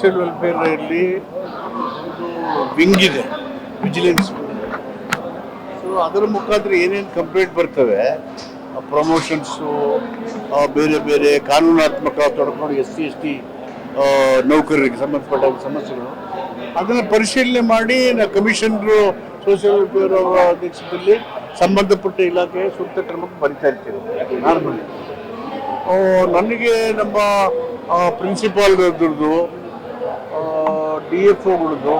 Social welfare ಒಂದು wing ಇದೆ vigilance so ಅದರ ಮುಖಾಂತರ ಏನೇನು ಕಂಪ್ಲೇಂಟ್ ಬರ್ತವೆ ಪ್ರಮೋಷನ್ಸು ಬೇರೆ ಬೇರೆ ಕಾನೂನಾತ್ಮಕ ತೊಡಕೊಂಡು ಎಸ್ ಸಿ, ಎಸ್ ಟಿ ನೌಕರರಿಗೆ ಸಂಬಂಧಪಟ್ಟ ಸಮಸ್ಯೆಗಳು. ಅದನ್ನು ಪರಿಶೀಲನೆ ಮಾಡಿ ಕಮಿಷನರು ಸೋಷಿಯಲ್ ವೆಲ್ಫೇರ್ ಅವರ ಅಧ್ಯಕ್ಷದಲ್ಲಿ ಸಂಬಂಧಪಟ್ಟ ಇಲಾಖೆ ಸೂಕ್ತ ಕ್ರಮಕ್ಕೆ ಬರಿತಾ ಇರ್ತೀವಿ. ನಾರ್ಮಲಿ ನನಗೆ ನಮ್ಮ ಪ್ರಿನ್ಸಿಪಾಲ್ರದ್ದು ಡಿ ಎಫ್ ಒಗಳದ್ದು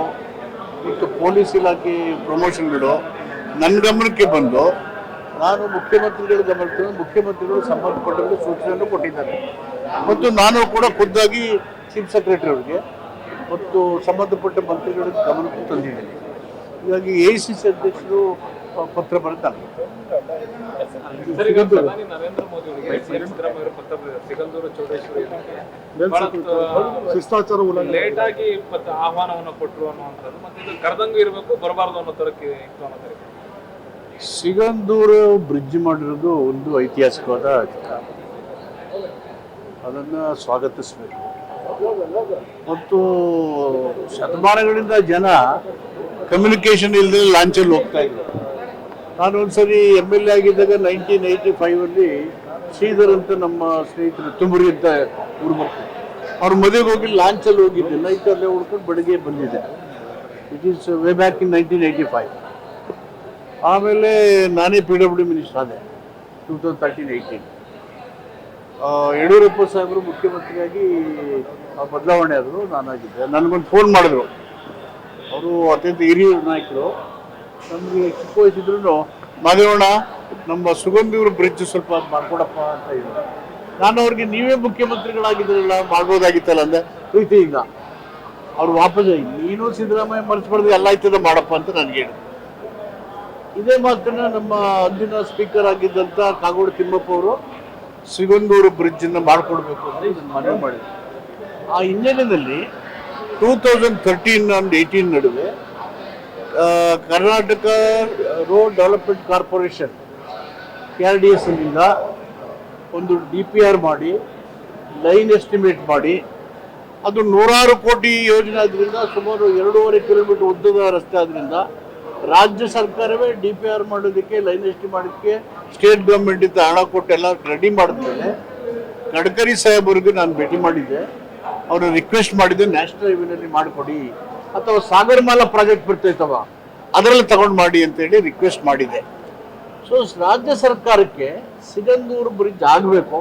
ಮತ್ತು ಪೊಲೀಸ್ ಇಲಾಖೆ ಪ್ರಮೋಷನ್ಗಳು ನನ್ನ ಗಮನಕ್ಕೆ ಬಂದು ನಾನು ಮುಖ್ಯಮಂತ್ರಿಗಳ ಗಮನಕ್ಕೆ ಮುಖ್ಯಮಂತ್ರಿಗಳು ಸಂಬಂಧಪಟ್ಟವರಿಗೆ ಸೂಚನೆಯನ್ನು ಕೊಟ್ಟಿದ್ದಾರೆ. ಮತ್ತು ನಾನು ಕೂಡ ಖುದ್ದಾಗಿ ಚೀಫ್ ಸೆಕ್ರೆಟರಿ ಅವರಿಗೆ ಮತ್ತು ಸಂಬಂಧಪಟ್ಟ ಮಂತ್ರಿಗಳ ಗಮನಕ್ಕೂ ತಂದಿದ್ದೇನೆ. ಹೀಗಾಗಿ ಎ ಸಿ ಸಿ ಅಧ್ಯಕ್ಷರು ಪತ್ರ ಬರುತ್ತಲ್ಲ. ನರೇಂದ್ರ ಮೋದಿ. ಸಿಗಂದೂರು ಚೌಡೇಶ್ವರಿ ಶಿಷ್ಟಾಚಾರ ಲೇಟ್ ಆಗಿ ಮತ್ತೆ ಆಹ್ವಾನವನ್ನು ಕೊಟ್ಟರು ಅನ್ನುವಂಥದ್ದು. ಮತ್ತೆ ಇದು ಕರೆದಂಗೂ ಇರಬೇಕು ಬರಬಾರ್ದು ಅನ್ನೋ ತರಕ್ಕೆ ಇತ್ತು ಅನ್ನೋ ತರಕ್ಕೆ. ಸಿಗಂದೂರು ಬ್ರಿಡ್ಜ್ ಮಾಡಿರೋದು ಒಂದು ಐತಿಹಾಸಿಕವಾದ ಅದನ್ನು ಸ್ವಾಗತಿಸಬೇಕು. ಮತ್ತು ಶತಮಾನಗಳಿಂದ ಜನ ಕಮ್ಯುನಿಕೇಷನ್ ಇಲ್ಲದೆ ಲಾಂಚಲ್ಲಿ ಹೋಗ್ತಾ ಇದ್ರು. ನಾನು ಒಂದ್ಸರಿ ಎಂ ಎಲ್ ಎ ಆಗಿದ್ದಾಗ ನೈನ್ಟೀನ್ ಏಯ್ಟಿ ಫೈವಲ್ಲಿ ಶ್ರೀಧರ್ ಅಂತ ನಮ್ಮ ಸ್ನೇಹಿತರು ತುಮರಿ ಅಂತ ಊರು ಬರ್ತಾರೆ ಅವ್ರ ಮದುವೆಗೆ ಹೋಗಿ ಲಾಂಚಲ್ಲಿ ಹೋಗಿದ್ದೆ. ನೈಟ್ ಅಲ್ಲೇ ಉಳ್ಕೊಂಡು ಬೆಳಗ್ಗೆ ಬಂದಿದ್ದೆ. It is way back in nineteen eighty five ಆಮೇಲೆ ನಾನೇ ಪಿ ಡಬ್ಲ್ಯೂ ಮಿನಿಸ್ಟರ್ ಆದೆ two thousand thirteen eighteen Yediyurappa ಸಾಹೇಬರು ಮುಖ್ಯಮಂತ್ರಿಯಾಗಿ ಬದಲಾವಣೆ ಆದರು ನಾನಾಗಿದ್ದೆ. ನನಗೊಂದು ಫೋನ್ ಮಾಡಿದ್ರು. ಅವರು ಅತ್ಯಂತ ಹಿರಿಯ ನಾಯಕರು. ನಮಗೆ ಚಿಕ್ಕ ವಯಸ್ಸಿದ್ರು ಮಾದೇವಣ್ಣ ನಮ್ಮ ಸುಗಂಧಿವ್ರ ಬ್ರಿಡ್ಜ್ ಸ್ವಲ್ಪ ಮಾಡ್ಕೊಡಪ್ಪ ಅಂತ ಹೇಳಿದ್ರು. ನಾನು ಅವ್ರಿಗೆ, ನೀವೇ ಮುಖ್ಯಮಂತ್ರಿಗಳಾಗಿದ್ರಲ್ಲ, ಮಾಡ್ಬೋದಾಗಿತ್ತಲ್ಲ? ಅಂದೆ ಪ್ರೀತಿಯಿಂದ ಅವ್ರು ವಾಪಸ್ ನೀನು ಸಿದ್ದರಾಮಯ್ಯ ಮರೆಸ್ಬಾರ್ದು ಎಲ್ಲ ಆಯ್ತದ ಮಾಡಪ್ಪ ಅಂತ ನನಗೆ ಹೇಳಿದ್ರು. ಇದೇ ಮಾತನ್ನ ನಮ್ಮ ಅಂದಿನ ಸ್ಪೀಕರ್ ಆಗಿದ್ದಂಥ ಕಾಗೋಡು ತಿಮ್ಮಪ್ಪ ಅವರು ಸಿಗಂದೂರು ಬ್ರಿಡ್ಜನ್ನು ಮಾಡಿಕೊಡ್ಬೇಕು ಅಂತ ಇದನ್ನು ಮನವಿ ಮಾಡಿದ್ರು. ಆ ಹಿನ್ನೆಲೆಯಲ್ಲಿ two thousand thirteen and eighteen ನಡುವೆ Karnataka road development corporation K R D S ಒಂದು ಡಿ ಪಿ ಆರ್ ಮಾಡಿ, ಲೈನ್ ಎಸ್ಟಿಮೇಟ್ ಮಾಡಿ, ಅದು ನೂರಾರು ಕೋಟಿ ಯೋಜನೆ ಆದ್ದರಿಂದ ಸುಮಾರು ಎರಡೂವರೆ ಕಿಲೋಮೀಟರ್ ಉದ್ದದ ರಸ್ತೆ ಆದ್ದರಿಂದ ರಾಜ್ಯ ಸರ್ಕಾರವೇ ಡಿ ಪಿ ಆರ್ ಮಾಡೋದಕ್ಕೆ, ಲೈನ್ ಎಸ್ಟಿ ಮಾಡೋದಕ್ಕೆ ಸ್ಟೇಟ್ ಗೌರ್ಮೆಂಟ್ ಇಂದ ಹಣ ಕೊಟ್ಟು ಎಲ್ಲ ರೆಡಿ ಮಾಡಿದ್ಮೇಲೆ ಗಡ್ಕರಿ ಸಾಹೇಬ್ರಿಗೂ ನಾನು ಭೇಟಿ ಮಾಡಿದ್ದೆ. ಅವರು ರಿಕ್ವೆಸ್ಟ್ ಮಾಡಿದ್ದೆ ನ್ಯಾಷನಲ್ ಹೈವೇನಲ್ಲಿ ಮಾಡಿಕೊಡಿ. ಅಥವಾ ಸಾಗರಮಾಲಾ ಪ್ರಾಜೆಕ್ಟ್ ಬರ್ತೈತವ ಅದರಲ್ಲಿ ತಗೊಂಡು ಮಾಡಿ ಅಂತೇಳಿ ರಿಕ್ವೆಸ್ಟ್ ಮಾಡಿದೆ. ಸೊ ರಾಜ್ಯ ಸರ್ಕಾರಕ್ಕೆ ಸಿಗಂದೂರು ಬ್ರಿಡ್ಜ್ ಆಗಬೇಕು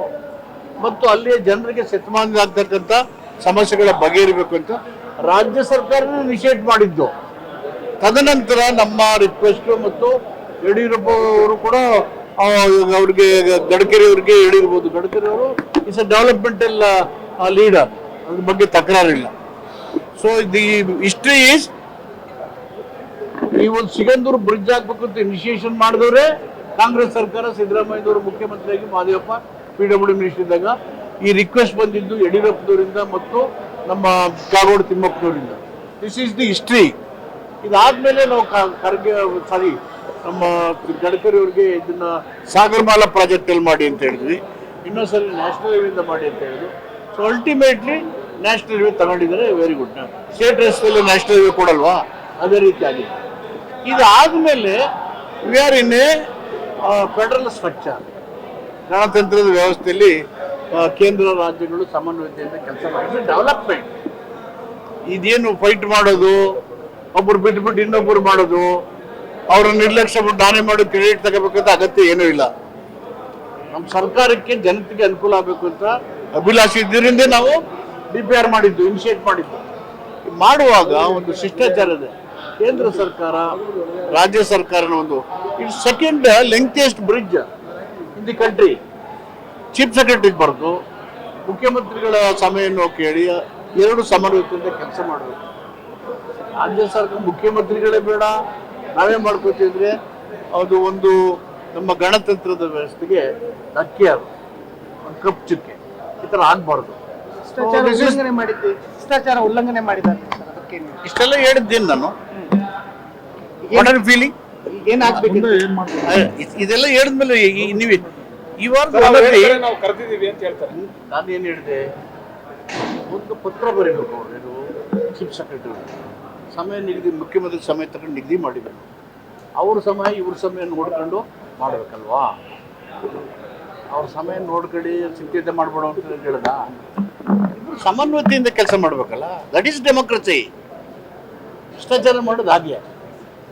ಮತ್ತು ಅಲ್ಲಿಯ ಜನರಿಗೆ ಶತಮಾನದ ಆಗ್ತಕ್ಕಂಥ ಸಮಸ್ಯೆಗಳ ಬಗೆಹರಿಬೇಕು ಅಂತ ರಾಜ್ಯ ಸರ್ಕಾರನೇ ನಿಷೇಧ ಮಾಡಿದ್ದು. ತದನಂತರ ನಮ್ಮ ರಿಕ್ವೆಸ್ಟ್ ಮತ್ತು ಯಡಿಯೂರಪ್ಪ ಅವರು ಕೂಡ ಅವ್ರಿಗೆ ಗಡ್ಕರಿ ಅವರಿಗೆ ಹೇಳಿರ್ಬೋದು. ಗಡ್ಕರಿ ಅವರು ಇಸ್ ಅ ಡೆವಲಪ್ಮೆಂಟಲ್ ಲೀಡರ್ ಅದ್ರ ಬಗ್ಗೆ ತಕರಾರಿಲ್ಲ. ಸೊ ದಿ ಹಿಸ್ಟ್ರಿ ಈಸ್ ಈ ಒಂದು ಸಿಗಂದೂರು ಬ್ರಿಡ್ಜ್ ಹಾಕ್ಬೇಕು ಅಂತ ಇನಿಷಿಯೇಷನ್ ಮಾಡಿದವ್ರೆ, ಕಾಂಗ್ರೆಸ್ ಸರ್ಕಾರ, ಸಿದ್ದರಾಮಯ್ಯನವರು ಮುಖ್ಯಮಂತ್ರಿಯಾಗಿ ಮಾದೇವಪ್ಪ ಪಿ ಡಬ್ಲ್ಯೂ ಮಿನಿಸ್ಟರ್ ಇದ್ದಾಗ ಈ ರಿಕ್ವೆಸ್ಟ್ ಬಂದಿದ್ದು ಯಡಿಯೂರಪ್ಪನವರಿಂದ ಮತ್ತು ನಮ್ಮ ಕಾಗೋಡು ತಿಮ್ಮಪ್ಪನವರಿಂದ. ದಿಸ್ ಈಸ್ ದಿ ಹಿಸ್ಟ್ರಿ ಇದಾದ್ಮೇಲೆ ನಾವು ಖರ್ಗೆ ಸಾರಿ ನಮ್ಮ ಗಡ್ಕರಿ ಅವ್ರಿಗೆ ಇದನ್ನ ಸಾಗರಮಾಲಾ ಪ್ರಾಜೆಕ್ಟ್ ಅಲ್ಲಿ ಮಾಡಿ ಅಂತ ಹೇಳಿದ್ವಿ. ಇನ್ನೊಂದ್ಸರಿ ನ್ಯಾಷನಲ್ ಹೈವೇಯಿಂದ ಮಾಡಿ ಅಂತ ಹೇಳಿದ್ರು. ಸೊ ಅಲ್ಟಿಮೇಟ್ಲಿ ನ್ಯಾಷನಲ್ ಹೈವೇ ತಗೊಂಡಿದ್ದಾರೆ ವೆರಿ ಗುಡ್ ಸ್ಟೇಟ್ ರೆಸ್ಟಲ್ಲಿ ನ್ಯಾಷನಲ್ ಹೈವೇ ಕೊಡಲ್ವಾ? ಅದೇ ರೀತಿ ಆಗಿದೆ. ಇದಾದ್ಮೇಲೆ we are in a federal structure ಗಣತಂತ್ರದ ವ್ಯವಸ್ಥೆಯಲ್ಲಿ ಕೇಂದ್ರ ರಾಜ್ಯಗಳು ಸಮನ್ವಯತೆಯಿಂದ ಕೆಲಸ ಮಾಡಿದ್ರೆ ಡೆವಲಪ್ಮೆಂಟ್ ಇದೇನು ಫೈಟ್ ಮಾಡೋದು? ಒಬ್ರು ಬಿಟ್ಬಿಟ್ಟು ಇನ್ನೊಬ್ಬರು ಮಾಡೋದು? ಅವರ ನಿರ್ಲಕ್ಷ್ಯ ನಾನೇ ಮಾಡಿ ಕ್ರೆಡಿಟ್ ತಗೋಬೇಕಂತ ಅಗತ್ಯ ಏನೂ ಇಲ್ಲ. ನಮ್ಮ ಸರ್ಕಾರಕ್ಕೆ ಜನತೆಗೆ ಅನುಕೂಲ ಆಗಬೇಕು ಅಂತ ಅಭಿಲಾಷೆ ಇದ್ದರಿಂದ ನಾವು ಡಿ ಪಿ ಆರ್ ಮಾಡಿದ್ದು ಇನಿಷಿಯೇಟ್ ಮಾಡಿದ್ದು. ಮಾಡುವಾಗ ಒಂದು ಶಿಷ್ಟಾಚಾರ ಇದೆ. ಕೇಂದ್ರ ಸರ್ಕಾರ, ರಾಜ್ಯ ಸರ್ಕಾರನ ಒಂದು it second lengthiest bridge in the country chief secretary ಬರೆದು, ಮುಖ್ಯಮಂತ್ರಿಗಳ ಸಮಯವನ್ನು ಕೇಳಿ, ಎರಡು ಸಮನ್ವಯತೆಯಿಂದ ಕೆಲಸ ಮಾಡಬೇಕು ರಾಜ್ಯ ಸರ್ಕಾರ ಮುಖ್ಯಮಂತ್ರಿಗಳೇ ಬೇಡ, ನಾವೇ ಮಾಡ್ಕೋತಿದ್ರೆ ಅದು ಒಂದು ನಮ್ಮ ಗಣತಂತ್ರದ ವ್ಯವಸ್ಥೆಗೆ ಧಕ್ಕೆ ಅದು ಒಂದು ಕಪ್ಪು ಚುಕ್ಕೆ. ಈ ಥರ ಆಗಬಾರ್ದು. ಶಿಷ್ಟಾಚಾರ ಉಲ್ಲಂಘನೆ ಮಾಡಿದ್ದೆ ಶಿಷ್ಟಾಚಾರ ಉಲ್ಲಂಘನೆ ಮಾಡಿದ್ದಾರೆ ಸರ್ ಅದಕ್ಕೆ ನೀವು ಇಷ್ಟೆಲ್ಲ ಹೇಳಿದ್ದೇನೆ ನಾನು. ವಾಟ್ ಆರ್ ಫೀಲಿಂಗ್ ಏನಾಗ್ಬೇಕಿತ್ತು ಇದೆಲ್ಲ ಹೇಳಿದ್ಮೇಲೆ ಈ- ನೀವು ಈ ವಾರದ ನಾವು ಕರೆದಿದ್ದೀವಿ ಅಂತ ಹೇಳ್ತಾರೆ. ನಾನು ಏನು ಹೇಳಿದೆ? ಒಂದು ಪತ್ರ ಬರೀಬೇಕು ಅವರು ಚೀಫ್ ಸೆಕ್ರೆಟರಿ. ಸಮಯ ನಿಗದಿ ಮುಖ್ಯಮಂತ್ರಿ ಸಮಯ ತಗೊಂಡು ನಿಗದಿ ಮಾಡಿದ್ರು. ಅವ್ರ ಸಮಯ ಇವ್ರ ಸಮಯ ನೋಡ್ಕೊಂಡು ಮಾಡ್ಬೇಕಲ್ವಾ? ಅವ್ರ ಸಮಯ ನೋಡ್ಕೊಂಡು ಸಿದ್ಧತೆ ಮಾಡ್ಬೇಡ ಅಂತ ಹೇಳ್ದ? ಸಮನ್ವಯತೆಯಿಂದ ಕೆಲಸ ಮಾಡಬೇಕಲ್ಲ? ದಟ್ ಈಸ್ ಡೆಮೋಕ್ರಸಿ ಭ್ರಷ್ಟಾಚಾರ ಮಾಡೋದು ಹಾಗೆ.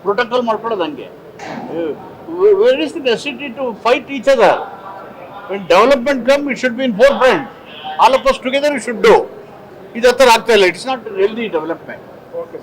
ಪ್ರೋಟೋಕಾಲ್ ಮಾಡ್ಕೊಳ್ಳೋದು ಹಂಗೆ. Where is the necessity to fight each other development come it should be in forefront all of us together it should do ಇದು ಆಗ್ತಾ ಇಲ್ಲ it's not healthy development okay